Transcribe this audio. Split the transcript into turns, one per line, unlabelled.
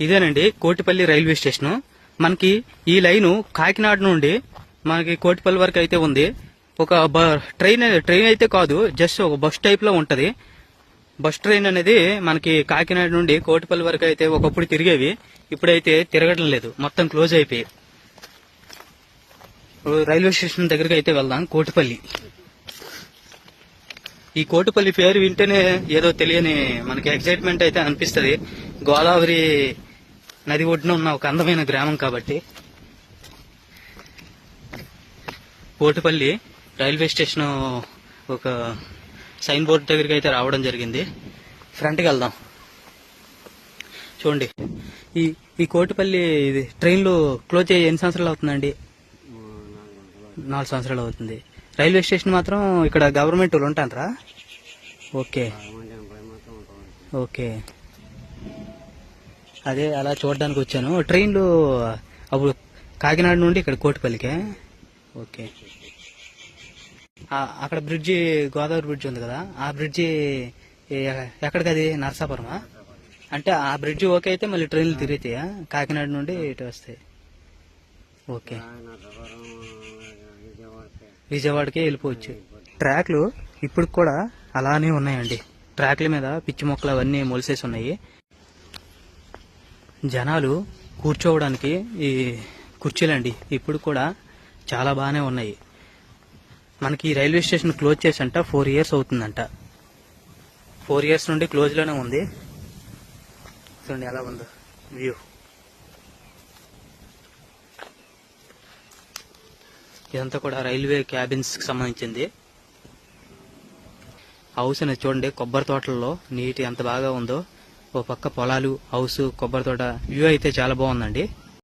ఇదేనండి Kotipalli railway station. మనకి ఈ లైను కాకినాడ నుండి మనకి కోటిపల్లి వరకు అయితే ఉంది. ఒక బ- ట్రైన్ ట్రైన్ అయితే కాదు జస్ట్ ఒక బస్ టైప్లో ఉంటది. బస్ ట్రైన్ అనేది మనకి కాకినాడ నుండి కోటిపల్లి వరకు అయితే ఒకప్పుడు తిరిగేవి. ఇప్పుడైతే తిరగడం లేదు. మొత్తం క్లోజ్ అయిపోయి. రైల్వే స్టేషన్ దగ్గరికి అయితే వెళ్దాం. కోటిపల్లి. ఈ కోటిపల్లి పేరు వింటేనే ఏదో తెలియని మనకి ఎక్సైట్మెంట్ అయితే అనిపిస్తుంది. గోదావరి నది ఒడ్డున ఉన్న ఒక అందమైన గ్రామం కాబట్టి పోటుపల్లి రైల్వే స్టేషన్ ఒక సైన్ బోర్డు దగ్గరికి అయితే రావడం జరిగింది. ఫ్రంట్కి వెళ్దాం. చూడండి. ఈ ఈ కోటిపల్లి ఇది ట్రైన్లు క్లోజ్ అయ్యి ఎన్ని సంవత్సరాలు అవుతుందండి? నాలుగు సంవత్సరాలు అవుతుంది. రైల్వే స్టేషన్ మాత్రం ఇక్కడ గవర్నమెంట్ వాళ్ళు ఉంటారా ఓకే. ఓకే. అదే అలా చూడడానికి వచ్చాను. ట్రైన్లు అప్పుడు కాకినాడ నుండి ఇక్కడ కోటిపల్లికే. ఓకే. అక్కడ బ్రిడ్జి గోదావరి బ్రిడ్జ్ ఉంది కదా. ఆ బ్రిడ్జి ఎ- ఎక్కడికి అది నరసాపురమా? అంటే ఆ బ్రిడ్జి ఓకే అయితే మళ్ళీ ట్రైన్లు తిరుగుతాయా? కాకినాడ నుండి ఇటు వస్తాయి ఓకే. విజయవాడకే వెళ్ళిపోవచ్చు. ట్రాక్లు ఇప్పుడు కూడా అలానే ఉన్నాయండి. ట్రాక్ల మీద పిచ్చి మొక్కలు అవన్నీ మొలిసేసి ఉన్నాయి. జనాలు కూర్చోవడానికి ఈ కుర్చీలండి. ఇప్పుడు కూడా చాలా బాగానే ఉన్నాయి. మనకి ఈ రైల్వే స్టేషన్ క్లోజ్ చేసంట ఫోర్ ఇయర్స్ అవుతుందంట. ఫోర్ ఇయర్స్ నుండి క్లోజ్లోనే ఉంది. చూడండి ఎలా ఉందో వ్యూ. ఇదంతా కూడా రైల్వే క్యాబిన్స్కి సంబంధించింది. హౌస్ అనేది చూడండి కొబ్బరి తోటలలో నీటి ఎంత బాగా ఉందో. ఓ పక్క పొలాలు హౌస్ కొబ్బరి తోట వ్యూ అయితే చాలా బాగుందండి.